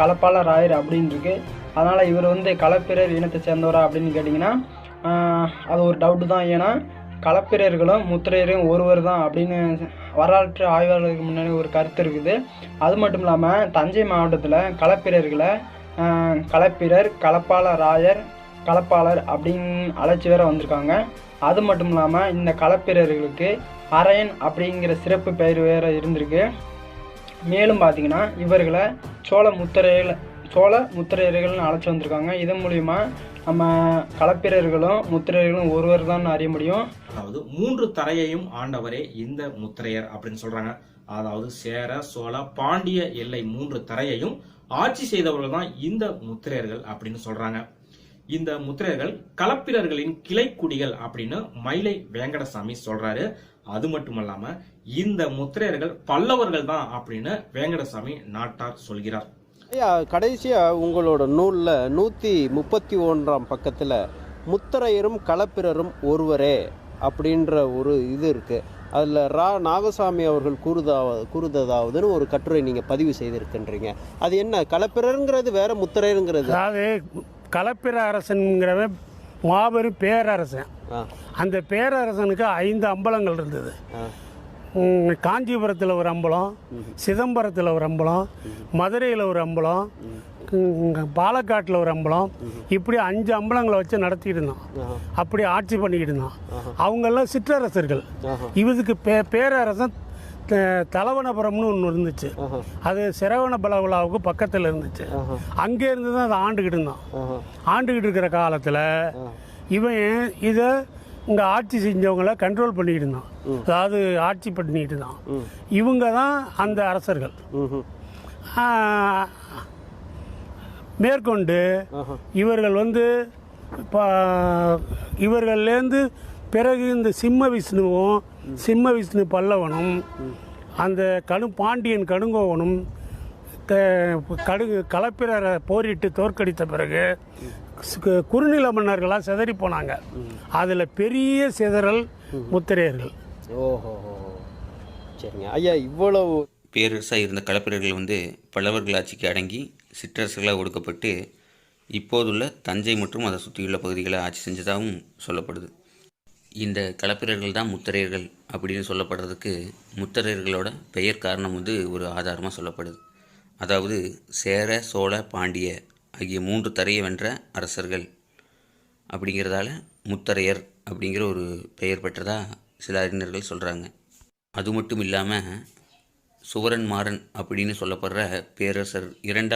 கலப்பாளர் ராயர் அப்படின்னு இருக்கு அதனால் இவர் வந்து கலப்பிரர் இனத்தை சேர்ந்தவரா அப்படின்னு கேட்டிங்கன்னா அது ஒரு டவுட்டு தான். ஏன்னா களப்பிரர்களும் முத்திரையரும் ஒருவர் தான் அப்படின்னு வரலாற்று ஆய்வாளர்களுக்கு முன்னாடி ஒரு கருத்து இருக்குது. அது மட்டும் இல்லாமல் தஞ்சை மாவட்டத்தில் கலப்பிரர்களை கலப்பிரர் களப்பிரர் களப்பால ராயர் களப்பாளர் அப்படின்னு அழைச்சி வேற வந்திருக்காங்க. அது மட்டும் இல்லாமல் இந்த கலப்பிரர்களுக்கு அரையன் அப்படிங்கிற சிறப்பு பெயர் வேற இருந்திருக்கு. மேலும் பார்த்தீங்கன்னா இவர்களை சோழ முத்திரையில் சோழ முத்திரையர்கள்னு அழைச்சி வந்திருக்காங்க. இதன் மூலிமா நம்ம களப்பிரர்களும் முத்திரையர்களும் ஒருவர் தான் அறிய முடியும். அதாவது மூன்று தரையையும் ஆண்டவரே இந்த முத்திரையர் அப்படின்னு சொல்றாங்க. அதாவது சேர சோழ பாண்டிய எல்லை மூன்று தரையையும் ஆட்சி செய்தவர்கள் தான் இந்த முத்திரையர்கள் அப்படின்னு சொல்றாங்க. இந்த முத்திரையர்கள் களப்பிரர்களின் கிளைக்குடிகள் அப்படின்னு மயிலை வேங்கடசாமி சொல்றாரு. அது மட்டுமல்லாம இந்த முத்திரையர்கள் பல்லவர்கள் தான் அப்படின்னு வேங்கடசாமி நாட்டார் சொல்கிறார். ஐயா கடைசியாக உங்களோட நூலில் நூற்றி முப்பத்தி ஒன்றாம் பக்கத்தில் முத்தரையரும் களப்பிரரும் ஒருவரே அப்படின்ற ஒரு இது இருக்குது அதில் ரா நாகசாமி அவர்கள் கூறுதாவது கூறுததாவதுன்னு ஒரு கட்டுரை நீங்கள் பதிவு செய்திருக்கின்றீங்க. அது என்ன களப்பிரருங்கிறது வேற முத்தரையருங்கிறது? அதாவது களப்பிர அரசன்கிறவன் மாபெரும் பேரரசன். அந்த பேரரசனுக்கு ஐந்து அம்பலங்கள் இருந்தது. காஞ்சிபுரத்தில் ஒரு அம்பலம் சிதம்பரத்தில் ஒரு அம்பலம் மதுரையில் ஒரு அம்பலம் பாலக்காட்டில் ஒரு அம்பலம். இப்படி அஞ்சு அம்பலங்களை வச்சு நடத்திட்டு இருந்தான். ஆஹா. அப்படி ஆட்சி பண்ணிக்கிட்டு இருந்தான். அவங்கெல்லாம் சிற்றரசர்கள். ஆஹா. இவருக்கு பே பேரரசன் தலவனபுரம்னு ஒன்று இருந்துச்சு. அது சிரவண பலகுலாவுக்கு பக்கத்தில் இருந்துச்சு. அங்கே இருந்து தான் அதை ஆண்டுக்கிட்டு இருந்தான். ஆஹா. ஆண்டுக்கிட்டு இருக்கிற காலத்தில் இவன் இதை இங்கே ஆட்சி செஞ்சவங்கள கண்ட்ரோல் பண்ணிக்கிட்டு இருந்தான். அதாவது ஆட்சி பண்ணிக்கிட்டு இருந்தான். இவங்க தான் அந்த அரசர்கள். மேற்கொண்டு. இவர்கள் வந்து இப்போ இவர்கள்லேருந்து பிறகு இந்த சிம்ம விஷ்ணுவும் சிம்ம விஷ்ணு பல்லவனும் அந்த கடு பாண்டியன் கடுங்கோவனும் க- கடு களப்பிரரை போரிட்டு தோற்கடித்த பிறகு குறுநில மன்னர்களாக சிதறி போனாங்க. அதில் பெரிய சிதறல் முத்திரையர்கள். ஓஹோ சரிங்க. ஐயா இவ்வளவு பேரரசாக இருந்த களப்பிரர்கள் வந்து பல்லவர்கள் ஆட்சிக்கு அடங்கி சிற்றரசுகளாக ஒடுக்கப்பட்டு இப்போதுள்ள தஞ்சை மற்றும் அதை சுற்றியுள்ள பகுதிகளை ஆட்சி செஞ்சதாகவும் சொல்லப்படுது. இந்த களப்பிரர்கள் தான் முத்தரையர்கள் அப்படின்னு சொல்லப்படுறதுக்கு முத்தரையர்களோட பெயர் காரணம் வந்து ஒரு ஆதாரமாக சொல்லப்படுது. அதாவது சேர சோழ பாண்டிய ஆகிய மூன்று தரையை வென்ற அரசர்கள் அப்படிங்கிறதால முத்தரையர் அப்படிங்கிற ஒரு பெயர் பெற்றதாக சில அறிஞர்கள் சொல்கிறாங்க அது மட்டும் இல்லாமல் சுவரன் மாறன் அப்படின்னு சொல்லப்படுற பேரரசர் இரண்டாம்